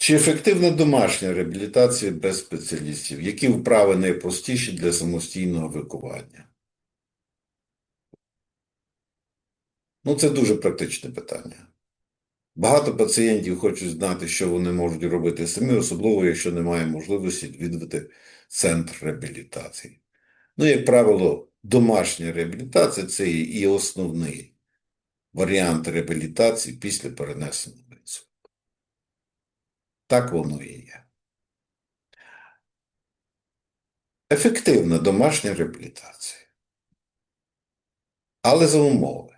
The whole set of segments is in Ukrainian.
Чи ефективна домашня реабілітація без спеціалістів? Які вправи найпростіші для самостійного викування? Ну, це дуже практичне питання. Багато пацієнтів хочуть знати, що вони можуть робити самі, особливо, якщо немає можливості відвідати центр реабілітації. Ну, як правило, домашня реабілітація це і основний варіант реабілітації після перенесеного інсульту. Так воно і є. Ефективна домашня реабілітація. Але за умови,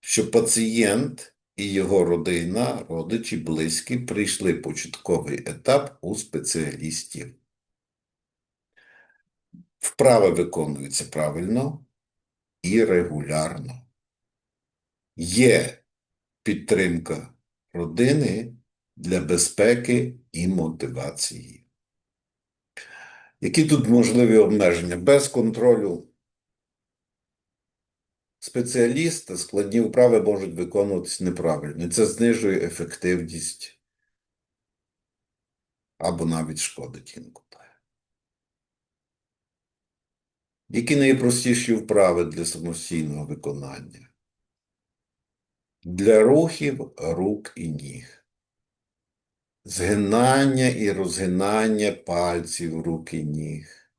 що пацієнт і його родина, родичі, близькі прийшли початковий етап у спеціалістів. Вправи виконуються правильно і регулярно. Є підтримка родини для безпеки і мотивації. Які тут можливі обмеження? Без контролю спеціаліста складні вправи можуть виконуватися неправильно. І Це знижує ефективність або навіть шкодить інколи. Які найпростіші вправи для самостійного виконання? Для рухів рук і ніг. Згинання і розгинання пальців рук і ніг.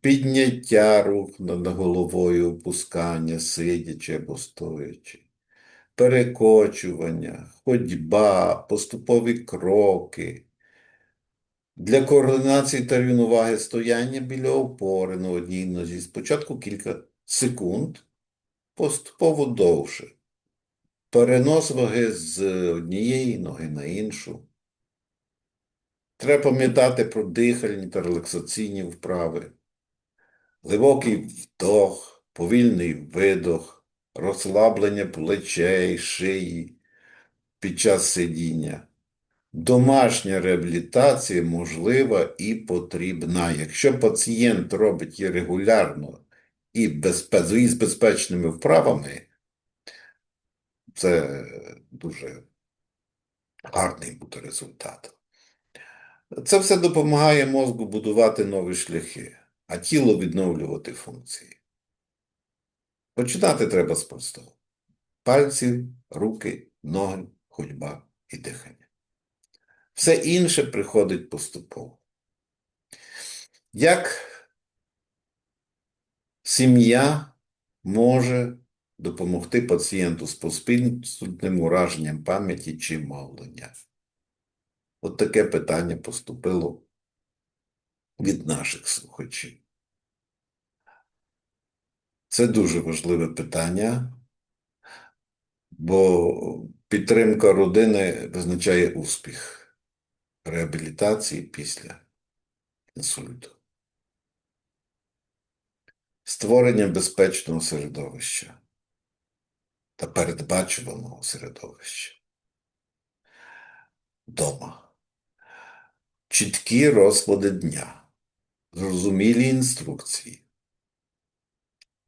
Підняття рук над головою, опускання, сидячи або стоячи. Перекочування, ходьба, поступові кроки. Для координації та рівноваги стояння біля опори на одній нозі спочатку кілька секунд, поступово довше. Перенос ваги з однієї ноги на іншу. Треба пам'ятати про дихальні та релаксаційні вправи. Глибокий вдох, повільний видох, розслаблення плечей, шиї під час сидіння. Домашня реабілітація можлива і потрібна. Якщо пацієнт робить її регулярно і з безпечними вправами, це дуже гарний буде результат. Це все допомагає мозку будувати нові шляхи, а тіло відновлювати функції. Починати треба з простого: пальці, руки, ноги, ходьба і дихання. Все інше приходить поступово. Як сім'я може допомогти пацієнту з поспільним ураженням пам'яті чи мовлення? От таке питання поступило від наших слухачів. Це дуже важливе питання, бо підтримка родини визначає успіх реабілітації після інсульту. Створення безпечного середовища та передбачуваного середовища. Дома. Чіткі розклади дня, зрозумілі інструкції,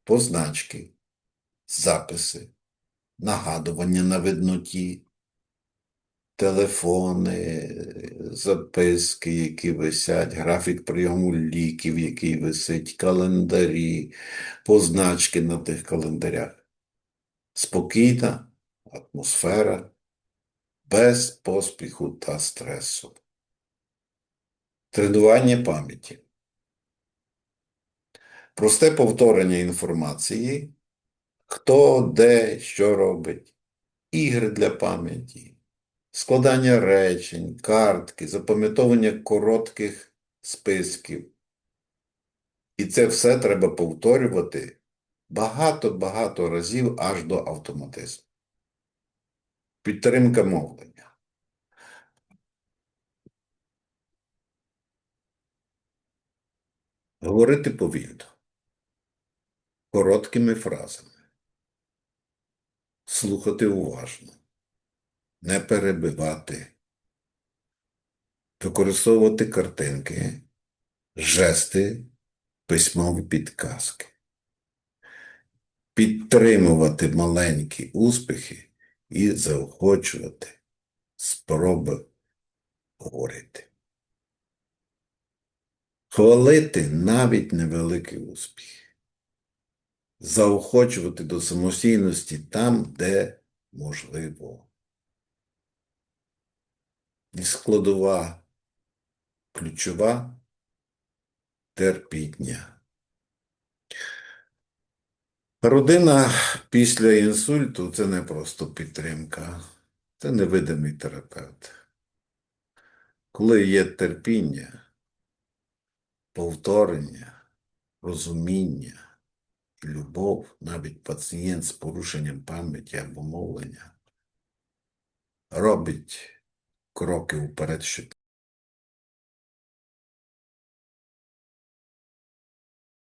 позначки, записи, нагадування на видноті, телефони, записки, які висять, графік прийому ліків, який висить, календарі, позначки на тих календарях. Спокійна атмосфера, без поспіху та стресу. Тренування пам'яті. Просте повторення інформації, хто, де, що робить, ігри для пам'яті, складання речень, картки, запам'ятовування коротких списків. І це все треба повторювати багато-багато разів аж до автоматизму. Підтримка мовлення. Говорити повільно, короткими фразами, слухати уважно, не перебивати, використовувати картинки, жести, письмові підказки, підтримувати маленькі успіхи і заохочувати спроби говорити. Хвалити навіть невеликий успіх. Заохочувати до самостійності там, де можливо. І складова ключова терпіння. Родина після інсульту це не просто підтримка, це невидимий терапевт. Коли є терпіння, повторення, розуміння і любов, навіть пацієнт з порушенням пам'яті або мовлення, робить кроки вперед, щоб